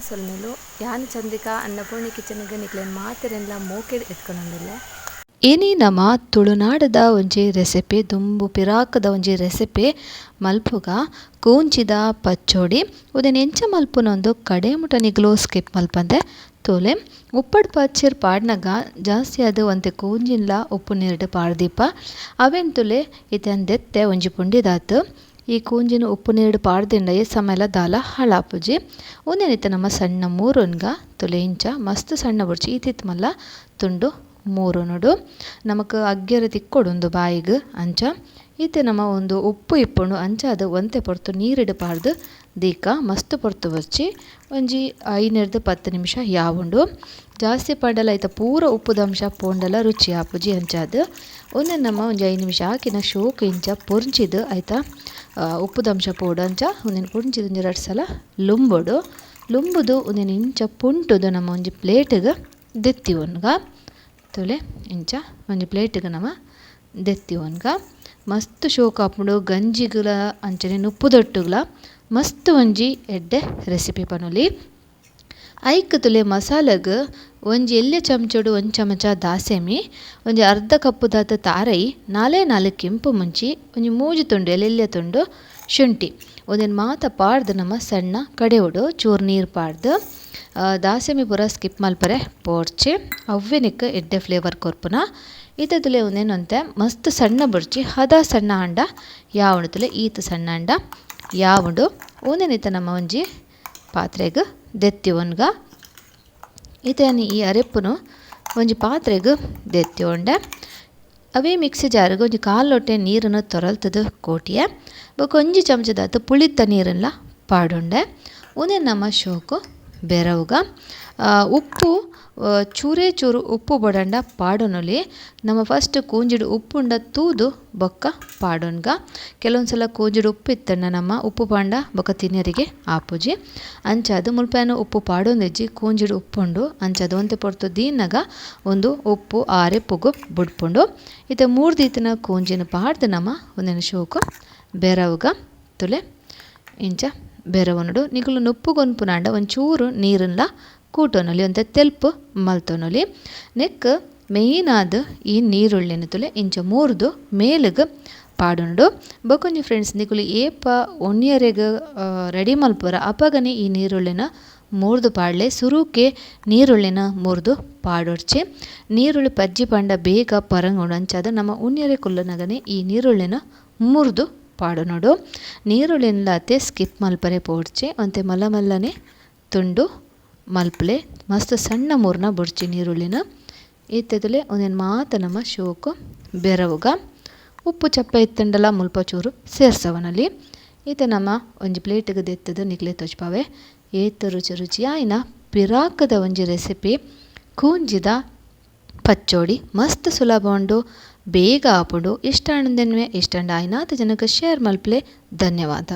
ಸೊಲ್ಮೆಲು ಯಾನ್ ಚಂದ್ರಿಕಾ ಅನ್ನಪೂರ್ಣಿ ಕಿಚನ್ಗೆ ನಿಕ್ಲೆನ್ ಮಾತೆರೆನ್ಲ ಮೋಕೆಡ್ ಎತ್ಕೊಂಡೊಂದುಲ್ಲೆ ಏನಿ ನಮ ತುಳುನಾಡದ ಒಂಜಿ ರೆಸಿಪಿ, ದುಂಬು ಪಿರಾಕದ ಒಂಜಿ ರೆಸಿಪಿ, ಮಲ್ಪುಗ ಕೂಂಚಿದ ಪಚ್ಚೋಡಿ. ಉದೆನ್ ಎಂಚ ಮಲ್ಪುನೊಂದು ಕಡೆ ಮುಟ ನಿಗ್ಲು ಸ್ಕಿಪ್ ಮಲ್ಪಂದೆ. ತೋಲೆ, ಉಪ್ಪಡ್ ಪಚ್ಚಿರ್ ಪಾಡ್ನಗ ಜಾಸ್ತಿ ಅದು ಒಂತೆ ಕೂಂಜಿನ್ಲ ಉಪ್ಪು ನೀರ್ಡ್ ಪಾಡ್ದೀಪ. ಅವೆನ್ ತುಲೆ ಇತೆನ್ ದೆತ್ತೆ ಒಂಜಿ ಪುಂಡಿದಾತ್. ಈ ಕೂಂಜಿನ ಉಪ್ಪು ನೀರು ಪಾಡ್ದಿಂಡ ಈ ಸಮಯಲ ದಾಲ ಹಳಾಪುಜಿ. ಉಂದೆನಿತ್ತ ನಮ್ಮ ಸಣ್ಣ ಮೂರುನ್ಗ, ತುಲೆ ಇಂಚ, ಮಸ್ತ್ ಸಣ್ಣ ಬುಡ್ಚಿ ಈತಿತ್ ಮಲ್ಲ ತುಂಡು ಮೂರುನುಡು ನಮಕ್ ಅಗ್ಗೆರೆ ತಿಕ್ಕೊಡುಂದು ಬಾಯಿಗ್ ಅಂಚ. ಇತ್ತೆ ನಮ ಒಂದು ಉಪ್ಪು ಇಪ್ಪುಂಡು ಅಂಚ ಅದು ಒಂತೆ ಪೊರ್ತು ನೀರಿಡು ಪಾಡ್ದು ದೀಕ, ಮಸ್ತ್ ಪೊರ್ತು ಬರ್ಚಿ. ಒಂಜಿ ಐನಿರ್ದು ಪತ್ತು ನಿಮಿಷ ಯಾವುಂಡು. ಜಾಸ್ತಿ ಪಾಂಡಲ ಐತ ಪೂರ ಉಪ್ಪುದಂಶ ಪೋಂಡಲ ರುಚಿ ಆಪುಜಿ ಹಂಚಾದ ಒಂದು ನಮ್ಮ ಒಂಜಿ ಐದು ನಿಮಿಷ ಆಕಿನ ಶೋಕ್ ಇಂಚ ಪೊರ್ಂಚಿದ್ ಐತ ಉಪ್ಪುದಂಶ ಪೋಡು ಅಂಚ, ಒಂದಿನ ಪೊರ್ಂಚಿದ್ ಒಂಜಿ ಎರಡು ಸಲ ಲುಂಬುಡು. ಲುಂಬುದು ಉಂದೆನ್ ಇಂಚ ಪುಂಟುದು ನಮ ಒಂಜಿ ದೆತ್ತಿ ಒನ್ಗ ತುಲೆ, ಇಂಚ ಒಂಜಿ ನಮ್ಮ ದೆತ್ತಿ ಒನ್ಗ ಮಸ್ತ್ ಶೋಕ ಆಪುಂಡು ಗಂಜಿಗಳ ಅಂಚನೆ ನುಪ್ಪುದೊಟ್ಟುಗ್ಲ ಮಸ್ತ್ ಒಂಜಿ ಎಡ್ಡೆ ರೆಸಿಪಿ ಪನೊಲಿ. ಐಕ್ ತುಲೆ ಮಸಾಲೆಗ್ ಒಂಜಿ ಎಲ್ಲ್ಯ ಚಮಚಡು ಒಂಜಿ ಚಮಚ ದಾಸೆಮಿ, ಒಂಜಿ ಅರ್ಧ ಕಪ್ಪು ದಾತ ತಾರೈ, ನಾಲೇ ನಾಲ್ ಕೆಂಪು ಮುಂಚಿ, ಒಂಜಿ ಮೂಜಿ ತುಂಡು ಎಲ್ಲೆಲ್ಯ ತುಂಡು ಶುಂಠಿ. ಒಂದೆನ್ ಮಾತ ಪಾಡ್ದ್ ನಮ ಸಣ್ಣ ಕಡೆವುಡು ಚೂರು ನೀರು ಪಾಡ್ದ್. ದಾಸೆಮಿ ಪೂರ ಸ್ಕಿಪ್ ಮಲ್ಪರೆ ಪೋಡ್ಚಿ ಅವ್ವೆನಿಕ್ ಎಡ್ಡೆ ಫ್ಲೇವರ್ ಕೊರ್ಪುನ. ಈತ ತುಲೆ ಉಂದೆನ್ ಒಂತೆ, ಮಸ್ತ್ ಸಣ್ಣ ಬುಡ್ಚಿ ಹದ ಸಣ್ಣ ಆಂಡ ಯಾವುಂಡು ತುಲೆ ಈತ ಸಣ್ಣ ಆಂಡ ಯಾವುಂಡು ಉಂದೆನಿತ್ತ ನಮ್ಮ ಒಂಜಿ ಪಾತ್ರೆಗ್ ದೆತ್ತಿವೊನ್ಗ. ಇತೆನ್ ಈ ಅರೆಪ್ಪುನು ಒಂಜಿ ಪಾತ್ರೆಗೆ ದೆತ್ತಿವೊಂಡೆ. ಅವೇ ಮಿಕ್ಸಿ ಜಾರ್ಗೆ ಒಂಜಿ ಕಾಲ್ ಲೊಟ್ಟೆ ನೀರನ್ನು ತೊರಲ್ತದ ಕೋಟಿಯೆ. ಬೊಕ ಒಂಜಿ ಚಮಚದಾತ್ ಪುಳಿತ ನೀರನ್ಲ ಪಾಡುಂಡೆ. ಉಂದೆ ನಮ್ಮ ಶೋಕು ಬೆರವುಗ. ಉಪ್ಪು ಚೂರೇ ಚೂರು ಉಪ್ಪು ಬಡಂಡ ಪಾಡೊನೊಲಿ. ನಮ್ಮ ಫಸ್ಟ್ ಕೂಂಜಿಡ್ ಉಪ್ಪುಂಡ ತೂದು ಬೊಕ್ಕ ಪಾಡೊನ್ಗ. ಕೆಲವೊಂದು ಸಲ ಕೂಂಜಿಡು ಉಪ್ಪು ಇತ್ತಣ್ಣ ನಮ್ಮ ಉಪ್ಪು ಪಾಂಡ ಬೊಕ್ಕ ತಿನ್ನರಿಗೆ ಆಪುಜಿ. ಅಂಚಾದು ಮುಲ್ಪನು ಉಪ್ಪು ಪಾಡೊಂದಿಜ್ಜಿ ಕೂಂಜಿಡ್ ಉಪ್ಪುಂಡು. ಅಂಚಾದು ಒಂತೆ ಪೊರ್ತು ದೀನಾಗ ಒಂದು ಉಪ್ಪು ಆರೆ ಪುಗು ಬುಡ್ಪುಂಡು. ಇತ ಮೂರು ದೀತಿನ ಕೂಂಜಿನ ಪಾಡ್ದು ನಮ ಒಂದಿನ ಶೋಕು. ಬೆರವುಗ ತುಲೆ. ಇಂಚ ಬೆರವೊನುಡು ನಿಕುಲು ನುಪ್ಪು ಗೊನ್ಪುನಂಡ ಒಂಚೂರು ನೀರನ್ನ ಕೂಟೊನೊಲಿ ಅಂತ ತೆಲ್ಪು ಮಲ್ತೊನೊಲಿ. ನೆಕ್ ಮೇಯ್ನ್ ಆದ್ ಈ ನೀರುಳ್ಳಿನ ತುಲೆ ಇಂಚ ಮೂರ್ದು ಮೇಲಗ ಪಾಡುಂಡು ಬೊಕೊಂಜಿ ಫ್ರೆಂಡ್ಸ್ ನಿಕುಲು ಏಪ ಒಣ್ಯರೆಗ ರೆಡಿ ಮಲ್ಪರ ಅಪಗನೆ ಈ ನೀರುಳ್ಳಿನ ಮೂರ್ದು ಪಾಡ್ಲೆ. ಸುರುಕೆ ನೀರುಳ್ಳಿನ ಮೂರ್ದು ಪಾಡೋರ್ಚೆ ನೀರುಳ್ಳಿ ಪಜ್ಜಿ ಪಂಡ ಬೇಗ ಪರಂಗುಂಡು ಅಂಚಾದ್ ನಮ ಉಣ್ಯರೆ ಕುಲ್ಲನಗನೆ ಈ ನೀರುಳ್ಳಿನ ಮುರ್ದು ಪಾಡೊನೊಡು ನೀರುಳ್ಳಿನ್ಲಾತೆ ಸ್ಕಿಪ್ ಮಲ್ಪರೆ ಪೋಡ್ಚಿ ಒಂತೆ ಮಲ ಮಲ್ಲನೆ ತುಂಡು ಮಲ್ಪಲೆ. ಮಸ್ತ್ ಸಣ್ಣ ಮೂರ್ನ ಬುಡ್ಚಿ ನೀರುಳ್ಳಿನ ಇತ್ತೆದುಲೆ ಒಂದೇನು ಮಾತ ನಮ್ಮ ಶೋಕು ಬೆರವುಗ. ಉಪ್ಪು ಚಪ್ಪ ಇತ್ತಂಡಲ ಮುಲ್ಪ ಚೂರು ಸೇರ್ಸವನಲ್ಲಿ ಈತ ನಮ್ಮ ಒಂಜಿ ಪ್ಲೇಟ್ಗೆ ದೆತ್ತದ ನಿಗ್ಲೆ ತೊಚ್ಪಾವೆ ಏತ ರುಚಿ ರುಚಿಯಾಯಿನ ಪಿರಾಕದ ಒಂಜಿ ರೆಸಿಪಿ. ಕೂಂಜಿದ ಪಚ್ಚೋಡಿ ಮಸ್ತ್ ಸುಲಭ ಉಂಡು. ಬೇಗ ಆಪುಂಡು ಇಷ್ಟ ಆಂಡಂದೆನ್ವೆ ಇಷ್ಟ ಆಯ್ನಾತ್ ಜನಕ್ ಶೇರ್ ಮಲ್ಪ್ಲೆ. ಧನ್ಯವಾದ.